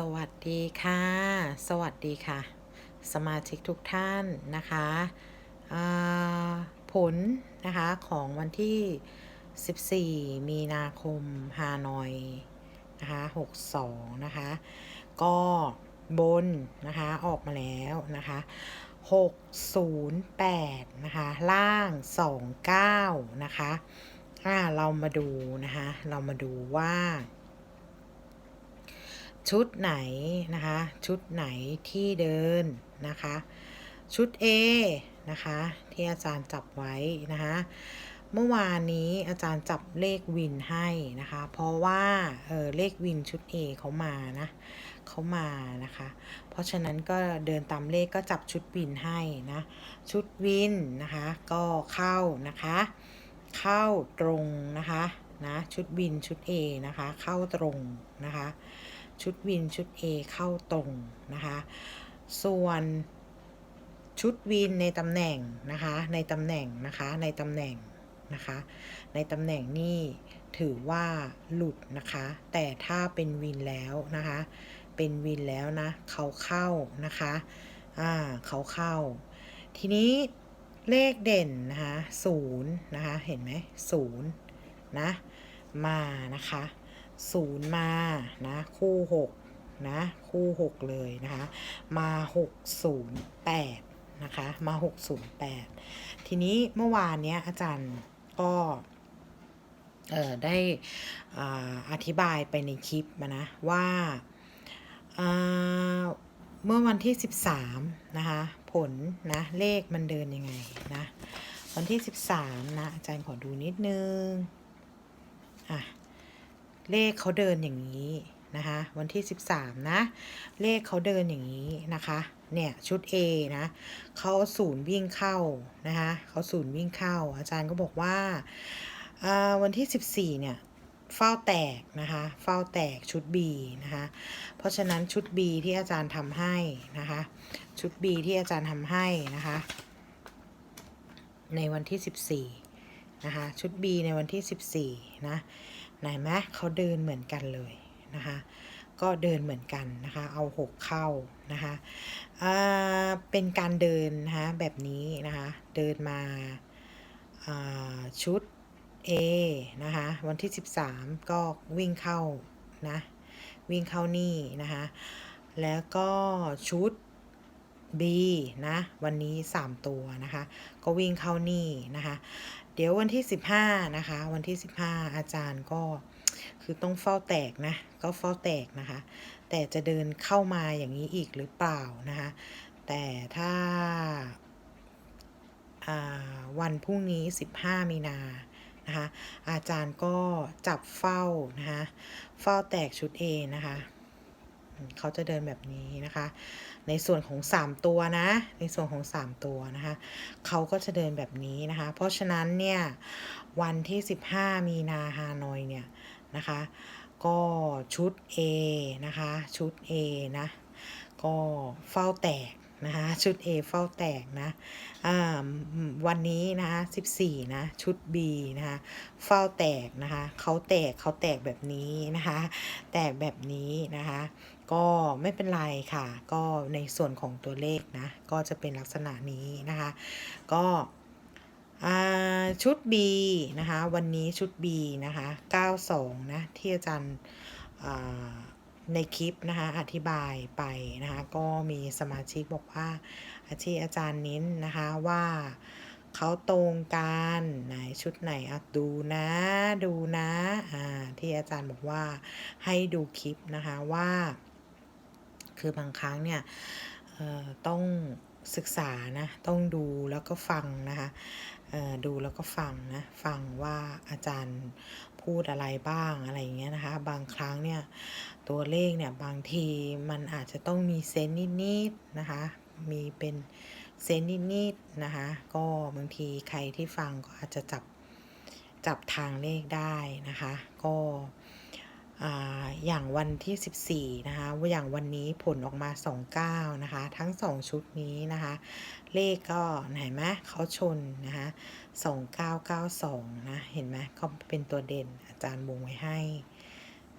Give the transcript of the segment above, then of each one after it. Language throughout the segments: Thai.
สวัสดีค่ะ สวัสดีค่ะ สมาชิกทุกท่านนะคะผลนะคะของวันที่ 14 มีนาคมฮานอยนะคะ62 นะคะ ก็บนนะคะออกมาแล้วนะคะ608 นะคะ ล่าง 29 นะคะอ่าเรามาดูนะคะ เรามาดูว่า ชุดไหนนะคะ ชุดไหนที่เดินนะคะ ชุด A นะคะ ที่อาจารย์จับไว้นะคะ เมื่อวานนี้อาจารย์จับเลขวินให้นะคะ เพราะว่าเออเลขวินชุด A เขามานะเขามานะคะ เพราะฉะนั้นก็เดินตามเลขก็จับชุดวินให้นะ ชุดวินนะคะ ก็เข้านะคะ เข้าตรงนะคะนะชุดวินชุด A นะคะ เข้าตรงนะคะ ชุดวินชุด A เข้าตรงนะคะ ส่วนชุดวินในตำแหน่งนะคะ ในตำแหน่งนะคะในตำแหน่งนะคะ ในตำแหน่งนี่ถือว่าหลุดนะคะ แต่ถ้าเป็นวินแล้วนะคะ เป็นวินแล้วนะ เขาเข้านะคะ อ่า เขาเข้า ทีนี้เลขเด่นนะคะศูนย์นะคะ เห็นไหมศูนย์นะ มานะคะ ศูนย์มานะคู่หกนะคู่หกเลยนะคะมาหกศูนย์แปดนะคะมาหกศูนย์แปดทีนี้เมื่อวานเนี้ยอาจารย์ก็เออได้อธิบายไปในคลิปมานะว่าอ่าเมื่อวันที่ 13 นะคะ ผลนะ เลขมันเดินยังไงนะ วันที่ 13 นะ อาจารย์ขอดูนิดนึง อะ เลขเขาเดินอย่างนี้นะคะวันที่ 13 นะ เลขเขาเดินอย่างนี้นะคะ เนี่ย ชุด A นะเขาศูนย์วิ่งเข้านะคะเขาศูนย์วิ่งเข้า อาจารย์ก็บอกว่าวันที่ 14 เนี่ยเฝ้าแตกนะคะเฝ้าแตกชุด B นะคะ เพราะฉะนั้นชุด B ที่อาจารย์ทำให้นะคะ ชุด B ที่อาจารย์ทำให้นะคะ ในวันที่ 14 นะคะ ชุด B ในวันที่ 14 นะ ไหนไหมเขาเดินเหมือนกันเลยนะคะ ก็เดินเหมือนกันนะคะ เอา6เข้านะคะเป็นการเดินนะคะแบบนี้นะคะ เดินมาชุด A นะคะ วันที่ 13 ก็วิ่งเข้านะวิ่งเข้านี่นะคะ แล้วก็ชุด B นะ วันนี้ 3 ตัวนะคะ ก็วิ่งเข้านี่นะคะ เดี๋ยววันที่ 15 นะคะ วันที่ 15 อาจารย์ก็คือต้องเฝ้าแตกนะ ก็เฝ้าแตกนะคะ แต่จะเดินเข้ามาอย่างนี้อีกหรือเปล่านะคะ แต่ถ้าวันพรุ่งนี้ 15 มีนานะคะอาจารย์ก็จับเฝ้านะคะเฝ้าแตกชุด A นะคะเขาจะเดินแบบนี้นะคะ ในส่วนของ 3 ตัวนะ ในส่วนของ 3 ตัวนะคะเขาก็จะเดินแบบนี้นะคะ เพราะฉะนั้นเนี่ยวันที่ 15 มีนาฮานอยเนี่ยนะคะก็ชุด A นะคะชุด A นะก็เฝ้าแตกนะคะชุด A เฝ้าแตกนะวันนี้นะคะ14 นะ ชุด B นะคะเฝ้าแตกนะคะเขาแตกเขาแตกแบบนี้นะคะ แตกแบบนี้นะคะ ก็ไม่เป็นไรค่ะ ก็ในส่วนของตัวเลขนะ ก็จะเป็นลักษณะนี้นะคะ ก็ชุด B นะคะ วันนี้ชุด B นะคะ 92 นะ ที่อาจารย์ในคลิปนะคะอธิบายไปนะคะ ก็มีสมาชิกบอกว่า อาชีอาจารย์นิ้นนะคะว่าเขาตรงกันไหนชุดไหนอะดูนะดูนะอ่าที่อาจารย์บอกว่าให้ดูคลิปนะคะว่า คือบางครั้งเนี่ยต้องศึกษานะต้องดูแล้วก็ฟังนะคะดูแล้วก็ฟังนะฟังว่าอาจารย์พูดอะไรบ้างอะไรอย่างเงี้ยนะคะ บางครั้งเนี่ยตัวเลขเนี่ยบางทีมันอาจจะต้องมีเซนนิดๆนะคะ มีเป็นเซนนิดๆนะคะ ก็บางทีใครที่ฟังก็อาจจะจับจับทางเลขได้นะคะ ก็ อย่างวันที่ 14 นะคะว่าอย่างวันนี้ผลออกมา 29 นะคะ ทั้ง 2 ชุดนี้นะคะ เลขก็เห็นไหมเขาชนนะคะ2992 นะ เห็นไหมเขาเป็นตัวเด่นอาจารย์วงไว้ให้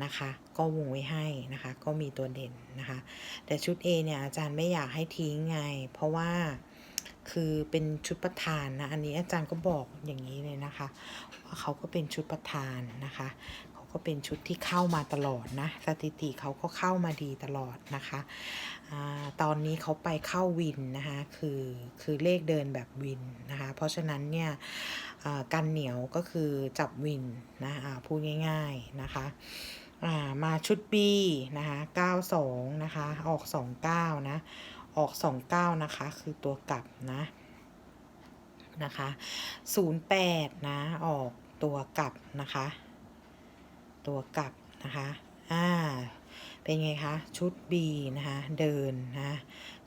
นะคะ ก็วงไว้ให้นะคะ ก็มีตัวเด่นนะคะ แต่ชุด A เนี่ยอาจารย์ไม่อยากให้ทิ้งไง เพราะว่าคือเป็นชุดประธานนะ อันนี้อาจารย์ก็บอกอย่างนี้เลยนะคะ ว่าเขาก็เป็นชุดประธานนะคะ ก็เป็นชุดที่เข้ามาตลอดนะสถิติเขาก็เข้ามาดีตลอดนะคะอตอนนี้เขาไปเข้าวินนะคะคือคือเลขเดินแบบวินนะคะเพราะฉะนั้นเนี่ยอ่ากันเหนียวก็คือจับวินนะอ่าพูดง่าย ๆนะคะามาชุด B นะคะ92นะคะออก 29นะออก 29นะคะคือตัวกลับนะนะคะ08นะออกตัวกลับนะคะ ตัวกลับนะคะ อ่า เป็นไงคะ ชุด B นะคะ เดินนะ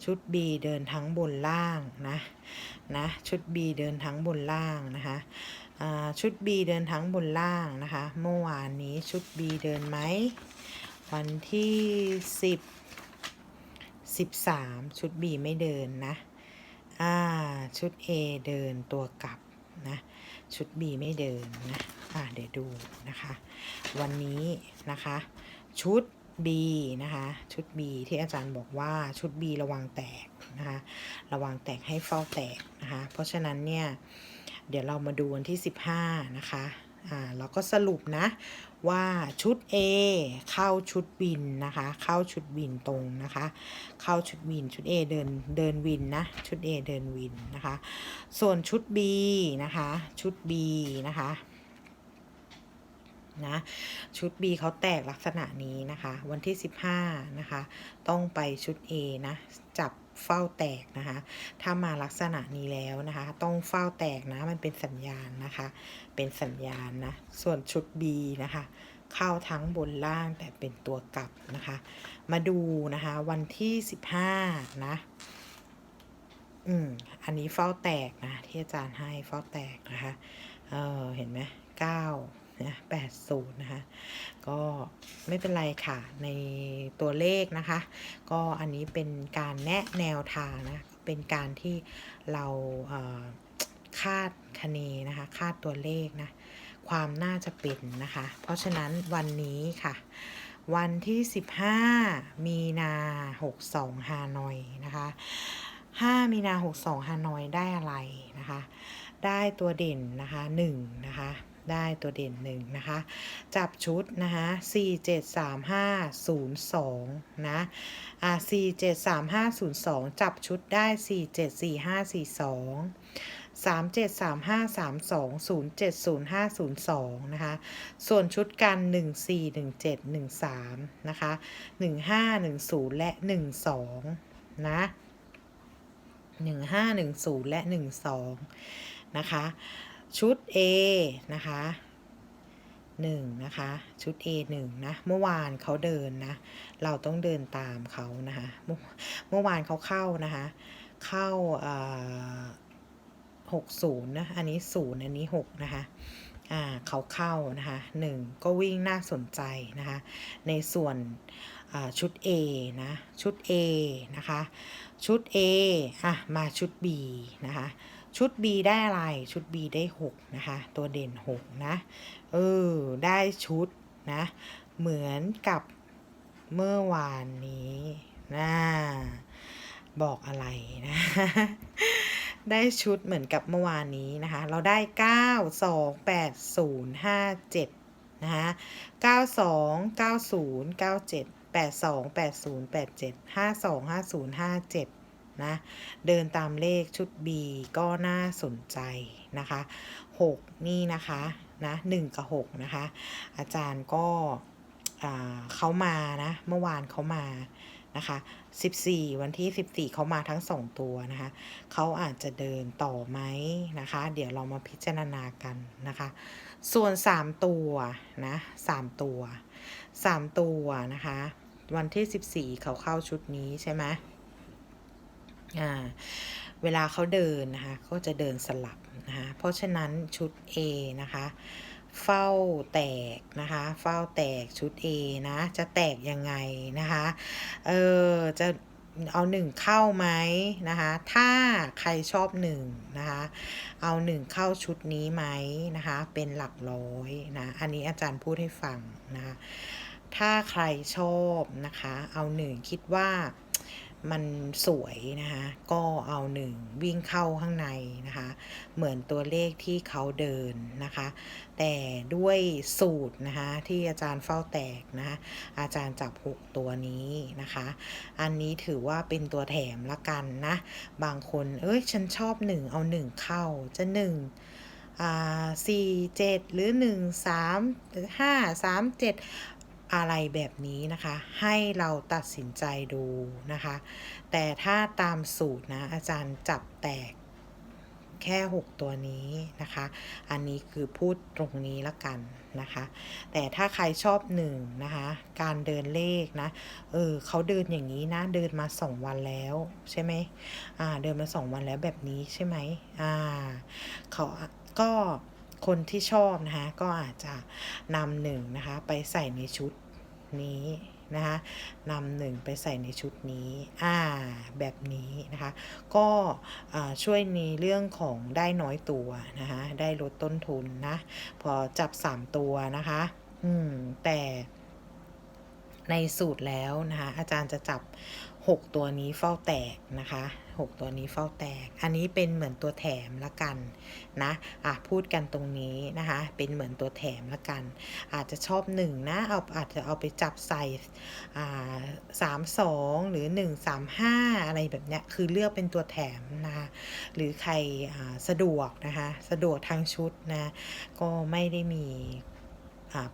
ชุด B เดินทั้งบนล่างนะ นะ ชุด B เดินทั้งบนล่างนะคะ อ่า ชุด B เดินทั้งบนล่างนะคะ เมื่อวานนี้ชุด B เดินไหม วันที่ 10 13 ชุด B ไม่เดินนะ อ่า ชุด A เดินตัวกลับนะ ชุด B ไม่เดินนะ อ่าเดี๋ยวดูนะคะ วันนี้นะคะ ชุด B นะคะ ชุด B ที่อาจารย์บอกว่าชุด B ระวังแตกนะคะ ระวังแตกให้เฝ้าแตกนะคะ เพราะฉะนั้นเนี่ย เดี๋ยวเรามาดูวันที่ 15 นะคะอ่าแล้วก็สรุปนะว่าชุด A เข้าชุดวินนะคะ เข้าชุดวินตรงนะคะ เข้าชุดวินชุด A เดินเดินวินนะชุด A เดินวินนะคะ ส่วนชุด B นะคะชุด B นะคะ นะ ชุด B เขาแตกลักษณะนี้นะคะ วันที่ 15 นะคะ ต้องไปชุด A นะ จับเฝ้าแตกนะคะ ถ้ามาลักษณะนี้แล้วนะคะ ต้องเฝ้าแตกนะ มันเป็นสัญญาณนะคะ เป็นสัญญาณนะ ส่วนชุด B นะคะเข้าทั้งบนล่างแต่เป็นตัวกลับนะคะ มาดูนะคะวันที่ 15 นะ อืม อันนี้เฝ้าแตกนะ ที่อาจารย์ให้เฝ้าแตกนะคะ เออเห็นไหมเก้า นะแปดศูนย์นะคะ ก็ไม่เป็นไรค่ะในตัวเลขนะคะ ก็อันนี้เป็นการแนะแนวทางนะ เป็นการที่เราคาดคะเนนะคะ คาดตัวเลขนะ ความน่าจะเป็นนะคะ เพราะฉะนั้นวันนี้ค่ะ วันที่ 15 มีนา 62 ฮานอยนะคะ 5 มีนา 62 ฮานอยได้อะไรนะคะ ได้ตัวเด่นนะคะ 1 นะคะ ได้ตัวเด่น1นะคะ จับชุดนะคะ4 7 3 5 0 2นะอ่า4 7 3 5 0 2จับชุดได้4 7 4 5 4 2 3 7 3 5 3 2 0 7 0 5 0 2นะคะ ส่วนชุดกัน1 4 1 7 1 3นะคะ1 5 1 0และ1 2นะ1 5 1 0และ1 2นะคะ ชุด A นะคะ1นะคะชุด A 1นะเมื่อวานเขาเดินนะ เราต้องเดินตามเขานะคะเมื่อวานเขาเข้านะคะเข้าอ่า60นะอันนี้0อันนี้6นะคะอ่าเขาเข้านะคะ1ก็วิ่งน่าสนใจนะคะในส่วนชุด A นะชุด A นะคะชุด A อะมาชุด B นะคะ ชุด B ได้อะไร ชุด B ได้ 6 นะคะ ตัวเด่น 6 นะ เออ ได้ชุดนะ เหมือนกับเมื่อวานนี้นะบอกอะไรนะ ได้ชุดเหมือนกับเมื่อวานนี้นะคะ เราได้ 9 2 8 0 5 7 นะคะ92 90 97 82 80 87 52 50 57 นะ เดินตามเลขชุด B ก็น่าสนใจนะคะ 6 นี่นะคะนะ1กับ6นะคะ อาจารย์ก็เขามานะเมื่อวานเขามานะคะ 14 วันที่ 14 เขามาทั้ง 2 ตัวนะคะ เขาอาจจะเดินต่อไหมนะคะ เดี๋ยวเรามาพิจารณากันนะคะ ส่วน 3 ตัวนะ 3 ตัว 3 ตัวนะคะ วันที่ 14 เขาเข้าชุดนี้ใช่ไหม อ่าเวลาเขาเดินนะคะก็จะเดินสลับนะคะเพราะฉะนั้นชุด A นะคะเฝ้าแตกนะคะเฝ้าแตกชุด A นะจะแตกยังไงนะคะเออจะเอาหนึ่งเข้าไหมนะคะถ้าใครชอบหนึ่งนะคะเอาหนึ่งเข้าชุดนี้ไหมนะคะเป็นหลักร้อยนะอันนี้อาจารย์พูดให้ฟังนะคะถ้าใครชอบนะคะเอาหนึ่งคิดว่า มันสวยนะคะ ก็เอาหนึ่งวิ่งเข้าข้างในนะคะ เหมือนตัวเลขที่เขาเดินนะคะ แต่ด้วยสูตรนะคะที่อาจารย์เฝ้าแตกนะคะอาจารย์จับหกตัวนี้นะคะ อันนี้ถือว่าเป็นตัวแถมละกันนะ บางคน เอ้ยฉันชอบหนึ่งเอาหนึ่งเข้าจะหนึ่งอ่าสี่เจ็ดหรือหนึ่งสามห้าสามเจ็ด อะไรแบบนี้นะคะ ให้เราตัดสินใจดูนะคะ แต่ถ้าตามสูตรนะอาจารย์จับแตกแค่ 6 ตัวนี้นะคะ อันนี้คือพูดตรงนี้ละกันนะคะ แต่ถ้าใครชอบหนึ่งนะคะ การเดินเลขนะ เออเขาเดินอย่างนี้นะ เดินมา 2 วันแล้วใช่ไหมอ่า เดินมา 2 วันแล้วแบบนี้ใช่ไหมอ่าเขาก็ คนที่ชอบนะคะก็อาจจะนำหนึ่งนะคะไปใส่ในชุดนี้นะคะนำหนึ่งไปใส่ในชุดนี้อ่าแบบนี้นะคะก็ช่วยในเรื่องของได้น้อยตัวนะคะได้ลดต้นทุนนะพอจับ 3 ตัวนะคะอืมแต่ในสูตรแล้วนะคะอาจารย์จะจับ 6 ตัวนี้เฝ้าแตกนะคะ 6 ตัวนี้เฝ้าแตก อันนี้เป็นเหมือนตัวแถมละกันนะอะพูดกันตรงนี้นะคะ เป็นเหมือนตัวแถมละกัน อาจจะชอบ 1 นะเอาอาจจะเอาไปจับใส่อ่าสามสองหรือ 1 3 5 อะไรแบบเนี้ยคือเลือกเป็นตัวแถมนะคะหรือใครสะดวกนะคะสะดวกทางชุดนะก็ไม่ได้มี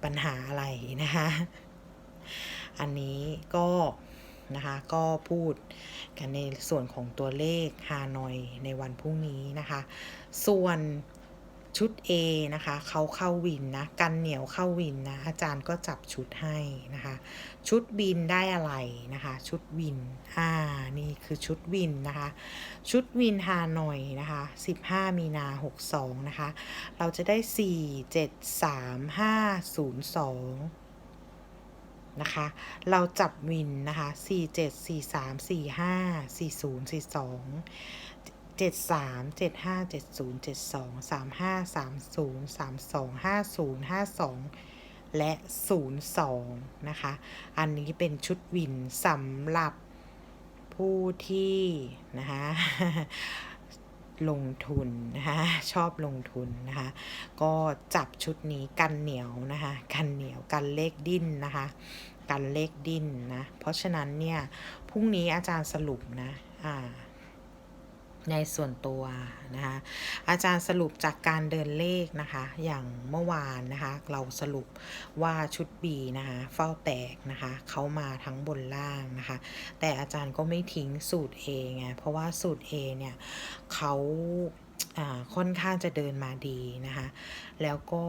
ปัญหาอะไรนะคะอันนี้ก็ นะคะ ก็พูดกันในส่วนของตัวเลขฮานอยในวันพรุ่งนี้นะคะ ส่วนชุด A นะคะเขาเข้าวินนะกันเหนียวเข้าวินนะอาจารย์ก็จับชุดให้นะคะ ชุดบินได้อะไรนะคะ ชุดวินอ่านี่คือชุดวินนะคะ ชุดวินฮานอยนะคะ15 มีนา62นะคะ เราจะได้ 4 7 3 5 0 2 นะคะ เราจับวินนะคะ 4 7 4 3 4 5 4 0 4 2 7 3 7 5 7 0 7 2 3 5 3 0 3 2 5 0 5 2 และ 0 2 นะคะ อันนี้เป็นชุดวินสำหรับผู้ที่นะคะ ลงทุนนะคะชอบลงทุนนะคะก็จับชุดนี้กันเหนียวนะคะกันเหนียวกันเลขดิ้นนะคะกันเลขดิ้นนะเพราะฉะนั้นเนี่ยพรุ่งนี้อาจารย์สรุปนะอ่า ในส่วนตัวนะคะอาจารย์สรุปจากการเดินเลขนะคะ อย่างเมื่อวานนะคะ เราสรุปว่าชุดบีนะคะเฝ้าแตกนะคะเขามาทั้งบนล่างนะคะ แต่อาจารย์ก็ไม่ทิ้งสูตร A ไงเพราะว่าสูตร A เนี่ยเขาค่อนข้างจะเดินมาดีนะคะแล้วก็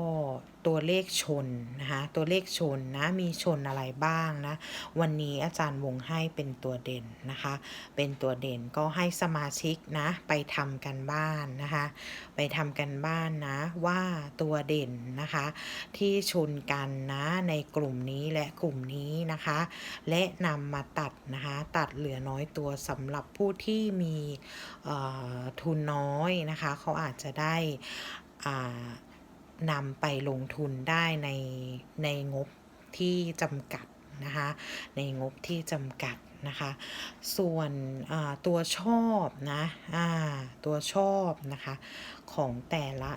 ตัวเลขชนนะคะตัวเลขชนนะมีชนอะไรบ้างนะ วันนี้อาจารย์วงให้เป็นตัวเด่นนะคะ เป็นตัวเด่นก็ให้สมาชิกนะ ไปทำกันบ้านนะคะ ไปทำกันบ้านนะว่าตัวเด่นนะคะ ที่ชนกันนะในกลุ่มนี้และกลุ่มนี้นะคะ และนำมาตัดนะคะ ตัดเหลือน้อยตัวสำหรับผู้ที่มีทุนน้อยนะคะ เขาอาจจะได้อ่า นำไปลงทุนได้ในในงบที่จำกัดนะคะในงบที่จำกัดนะคะส่วนตัวชอบนะตัวชอบนะคะของแต่ละ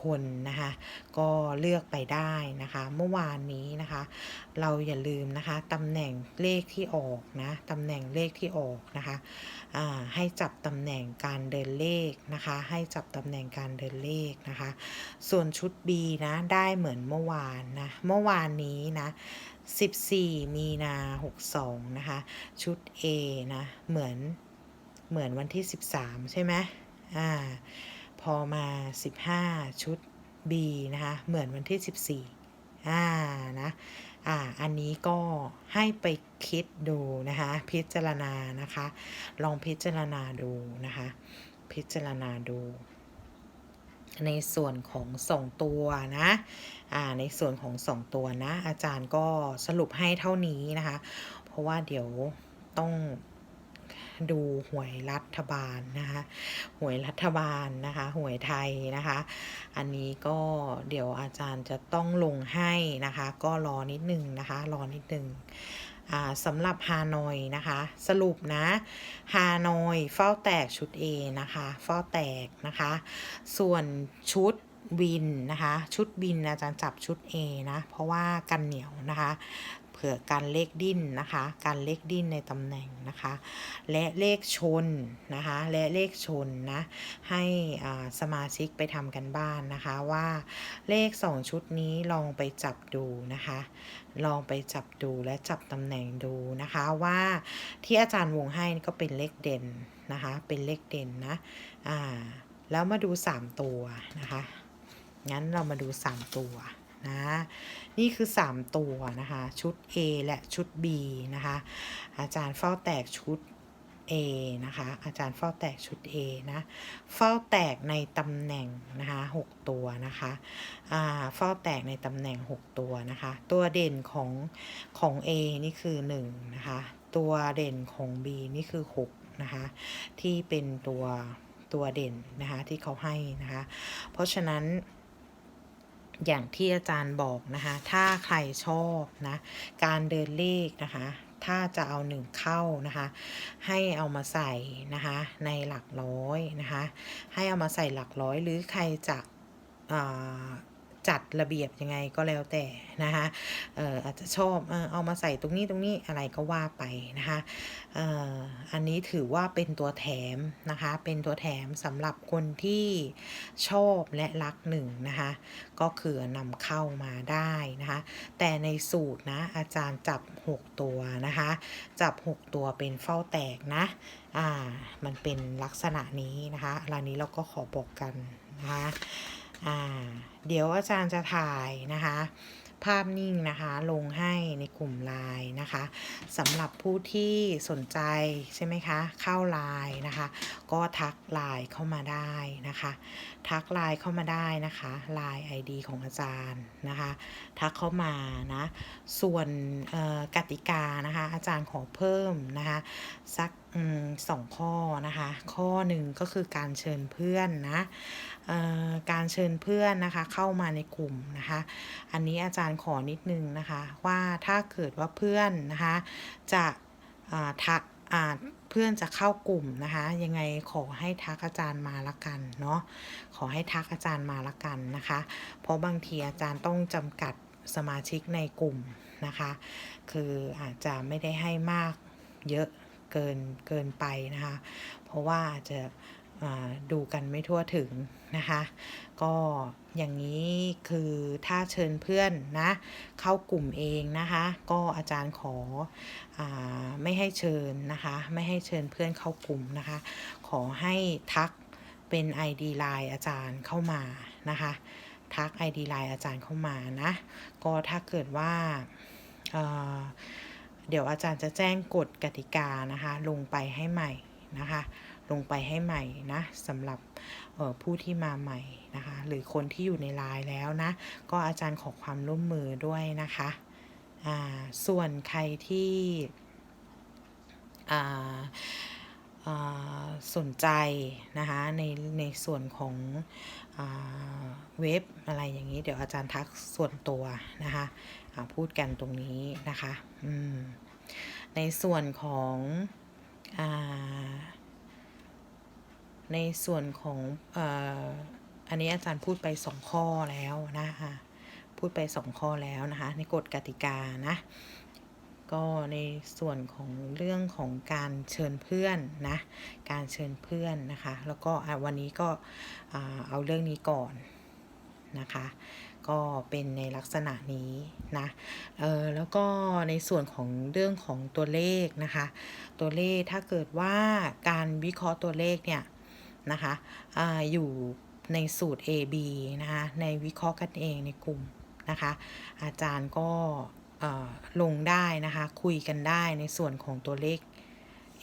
คนนะคะ ก็เลือกไปได้นะคะ เมื่อวานนี้นะคะ เราอย่าลืมนะคะตำแหน่งเลขที่ออกนะตำแหน่งเลขที่ออกนะคะให้จับตำแหน่งการเดินเลขนะคะ ให้จับตำแหน่งการเดินเลขนะคะ ส่วนชุด B นะได้เหมือนเมื่อวานนะเมื่อวานนี้นะ14 มีนา 62 นะคะ ชุด A นะ เหมือน เหมือนวันที่ 13 ใช่ไหมอ่า พอมา 15 ชุด B นะคะ เหมือนวันที่ 14อ่านะ อ่า อันนี้ก็ให้ไปคิดดูนะคะ พิจารณานะคะ ลองพิจารณาดูนะคะ พิจารณาดูในส่วนของสองตัวนะอ่าในส่วนของสองตัวนะ อาจารย์ก็สรุปให้เท่านี้นะคะ เพราะว่าเดี๋ยวต้อง ดูหวยรัฐบาลนะคะหวยรัฐบาลนะคะหวยไทยนะคะ อันนี้ก็เดี๋ยวอาจารย์จะต้องลงให้นะคะ ก็รอนิดนึงนะคะ รอนิดนึงอ่าสำหรับฮานอยนะคะ สรุปนะฮานอยเฝ้าแตกชุด A นะคะเฝ้าแตกนะคะ ส่วนชุดวินนะคะ ชุดบินอาจารย์จับชุด A นะ เพราะว่ากันเหนียวนะคะ คือการเลขดิ้นนะคะ การเลขดิ้นในตำแหน่งนะคะ และเลขชนนะคะ และเลขชนนะ ให้สมาชิกไปทำกันบ้านนะคะว่าเลข 2 ชุดนี้ลองไปจับดูนะคะ ลองไปจับดูและจับตำแหน่งดูนะคะว่าที่อาจารย์วงให้นี่ก็เป็นเลขเด่นนะคะ เป็นเลขเด่นนะอ่าแล้วมาดู 3 ตัวนะคะ งั้นเรามาดู 3 ตัว นะ นี่คือ 3 ตัวนะคะ ชุด A และชุด B นะคะ อาจารย์เฝ้าแตกชุด A นะคะ อาจารย์เฝ้าแตกชุด A นะ เฝ้าแตกในตำแหน่งนะคะ6ตัวนะคะอ่าเฝ้าแตกในตำแหน่ง 6 ตัวนะคะ ตัวเด่นของของ A นี่คือ1นะคะ ตัวเด่นของ B นี่คือ6นะคะ ที่เป็นตัวตัวเด่นนะคะที่เขาให้นะคะ เพราะฉะนั้น อย่างที่อาจารย์บอกนะคะ ถ้าใครชอบนะการเดินเลขนะคะ ถ้าจะเอาหนึ่งเข้านะคะ ให้เอามาใส่นะคะในหลักร้อยนะคะ ให้เอามาใส่หลักร้อยหรือใครจะอ่า จัดระเบียบยังไงก็แล้วแต่นะคะเอ่ออาจจะชอบเออเอามาใส่ตรงนี้ตรงนี้อะไรก็ว่าไปนะคะเอ่ออันนี้ถือว่าเป็นตัวแถมนะคะ เป็นตัวแถมสำหรับคนที่ชอบและรักหนึ่งนะคะ ก็คือนำเข้ามาได้นะคะ แต่ในสูตรนะอาจารย์จับ 6 ตัวนะคะ จับ 6 ตัวเป็นเฝ้าแตกนะอ่ามันเป็นลักษณะนี้นะคะอันนี้เราก็ขอบอกกันนะคะอ่า เดี๋ยวอาจารย์จะถ่ายนะคะ ภาพนิ่งนะคะลงให้ในกลุ่มไลน์นะคะสำหรับผู้ที่สนใจใช่ไหมคะ เข้าไลน์นะคะ ก็ทักไลน์เข้ามาได้นะคะ ทักไลน์เข้ามาได้นะคะไลน์ ID ของอาจารย์นะคะ ทักเข้ามานะ ส่วนกติกานะคะ อาจารย์ขอเพิ่มนะคะสัก สองข้อนะคะ ข้อหนึ่งก็คือการเชิญเพื่อนนะการเชิญเพื่อนนะคะเข้ามาในกลุ่มนะคะ อันนี้อาจารย์ขอนิดนึงนะคะว่าถ้าเกิดว่าเพื่อนนะคะจะทักเพื่อนจะเข้ากลุ่มนะคะยังไงขอให้ทักอาจารย์มาละกันเนาะขอให้ทักอาจารย์มาละกันนะคะ เพราะบางทีอาจารย์ต้องจำกัดสมาชิกในกลุ่มนะคะ คืออาจจะไม่ได้ให้มากเยอะ เกินเกินไปนะคะ เพราะว่าจะดูกันไม่ทั่วถึงนะคะ ก็อย่างนี้คือถ้าเชิญเพื่อนนะ เข้ากลุ่มเองนะคะ ก็อาจารย์ขออไม่ให้เชิญนะคะ ไม่ให้เชิญเพื่อนเข้ากลุ่มนะคะ ขอให้ทักเป็น ID ไลน์อาจารย์เข้ามานะคะ ทัก ID ไลน์อาจารย์เข้ามานะ ก็ถ้าเกิดว่า เดี๋ยวอาจารย์จะแจ้งกฎกติกานะคะลงไปให้ใหม่นะคะลงไปให้ใหม่นะสำหรับออผู้ที่มาใหม่นะคะหรือคนที่อยู่ในไลน์แล้วนะก็อาจารย์ขอความร่วมมือด้วยนะคะส่วนใครที่สนใจนะคะในในส่วนของอเว็บอะไรอย่างนี้ เดี๋ยวอาจารย์ทักส่วนตัวนะคะ พูดกันตรงนี้นะคะในส่วนของอในส่วนของออันนี้อาจารย์พูดไปสองข้อแล้วนะคะพูดไปสองข้อแล้วนะคะ ในกฎกติกานะก็ในส่วนของเรื่องของการเชิญเพื่อนนะการเชิญเพื่อนนะคะ แล้วก็วันนี้ก็เอาเรื่องนี้ก่อนนะคะ ก็เป็นในลักษณะนี้นะเออแล้วก็ในส่วนของเรื่องของตัวเลขนะคะ ตัวเลขถ้าเกิดว่าการวิเคราะห์ตัวเลขเนี่ยนะคะออยู่ในสูตร AB นะคะในวิเคราะห์กันเองในกลุ่มนะคะ อาจารย์ก็ลงได้นะคะ คุยกันได้ในส่วนของตัวเลข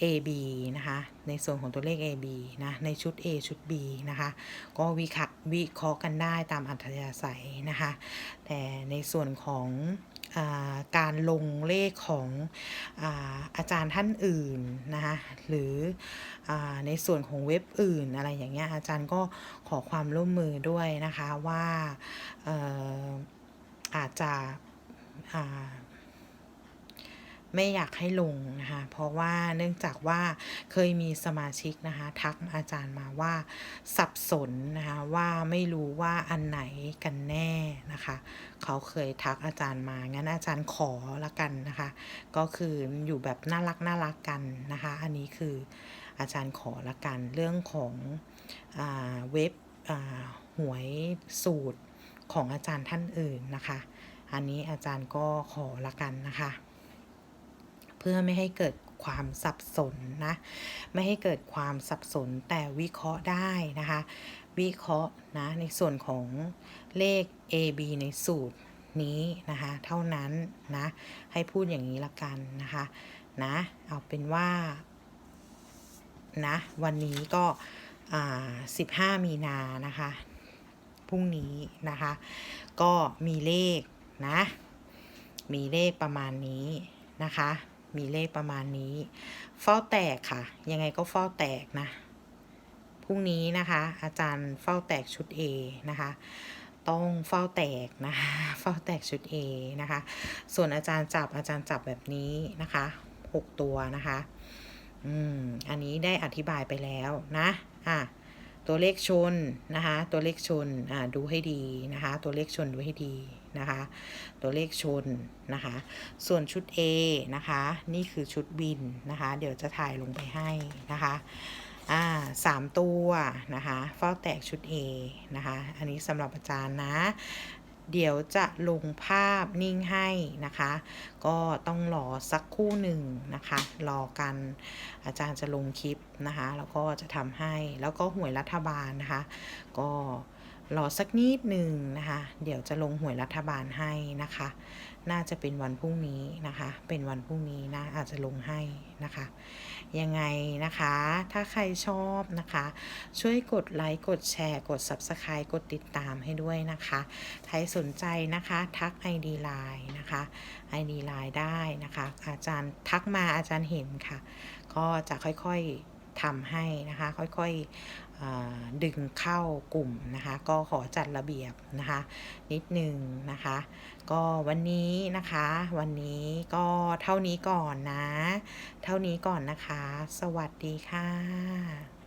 AB นะคะ ในส่วนของตัวเลข AB นะ ในชุด A ชุด B นะคะ ก็วิเคราะห์วิเคราะห์กันได้ตามอัธยาศัยนะคะ แต่ในส่วนของอการลงเลขของอาอาจารย์ท่านอื่นนะคะหรืออในส่วนของเว็บอื่นอะไรอย่างเงี้ยอาจารย์ก็ขอความร่วมมือด้วยนะคะว่าอ่อาจจะ ไม่อยากให้ลงนะคะเพราะว่าเนื่องจากว่าเคยมีสมาชิกนะคะทักอาจารย์มาว่าสับสนนะคะว่าไม่รู้ว่าอันไหนกันแน่นะคะ เขาเคยทักอาจารย์มางั้นอาจารย์ขอละกันนะคะ ก็คืออยู่แบบน่ารักน่ารักกันนะคะ อันนี้คืออาจารย์ขอละกันเรื่องของอเว็บหวยสูตรของอาจารย์ท่านอื่นนะคะ อันนี้อาจารย์ก็ขอละกันนะคะ เพื่อไม่ให้เกิดความสับสนนะไม่ให้เกิดความสับสนแต่วิเคราะห์ได้นะคะ วิเคราะห์นะในส่วนของเลข A B ในสูตรนี้นะคะเท่านั้นนะให้พูดอย่างนี้ละกันนะคะนะเอาเป็นว่านะวันนี้ก็อ่า15มีนานะคะพรุ่งนี้นะคะก็มีเลขนะมีเลขประมาณนี้นะคะ มีเลขประมาณนี้เฝ้าแตกค่ะ ยังไงก็เฝ้าแตกนะ พรุ่งนี้นะคะ อาจารย์เฝ้าแตกชุด A นะคะต้องเฝ้าแตกนะคะเฝ้าแตกชุด A นะคะ ส่วนอาจารย์จับอาจารย์จับแบบนี้นะคะ6ตัวนะคะ อืม อันนี้ได้อธิบายไปแล้วนะ อะ ตัวเลขชนนะคะ ตัวเลขชน อ่า ดูให้ดีนะคะ ตัวเลขชนดูให้ดี นะคะ ตัวเลขชนนะคะ ส่วนชุด A นะคะ นี่คือชุดบินนะคะ เดี๋ยวจะถ่ายลงไปให้นะคะอ่าสามตัวนะคะเฝ้าแตกชุด A นะคะ อันนี้สำหรับอาจารย์นะ เดี๋ยวจะลงภาพนิ่งให้นะคะ ก็ต้องรอสักคู่หนึ่งนะคะ รอกันอาจารย์จะลงคลิปนะคะ แล้วก็จะทำให้ แล้วก็หวยรัฐบาลนะคะ ก็ รอสักนิดหนึ่งนะคะ เดี๋ยวจะลงหวยรัฐบาลให้นะคะ น่าจะเป็นวันพรุ่งนี้นะคะ เป็นวันพรุ่งนี้นะ อาจจะลงให้นะคะ ยังไงนะคะ ถ้าใครชอบนะคะ ช่วยกดไลค์ กดแชร์ กด Subscribe กดติดตามให้ด้วยนะคะ ใครสนใจนะคะ ทัก ID Line นะคะ ID Line ได้นะคะ อาจารย์ทักมาอาจารย์เห็นค่ะ ก็จะค่อยๆทำให้นะคะ ค่อยๆ ดึงเข้ากลุ่มนะคะ ก็ขอจัดระเบียบนะคะ นิดนึงนะคะ ก็วันนี้นะคะ วันนี้ก็เท่านี้ก่อนนะ เท่านี้ก่อนนะคะ สวัสดีค่ะ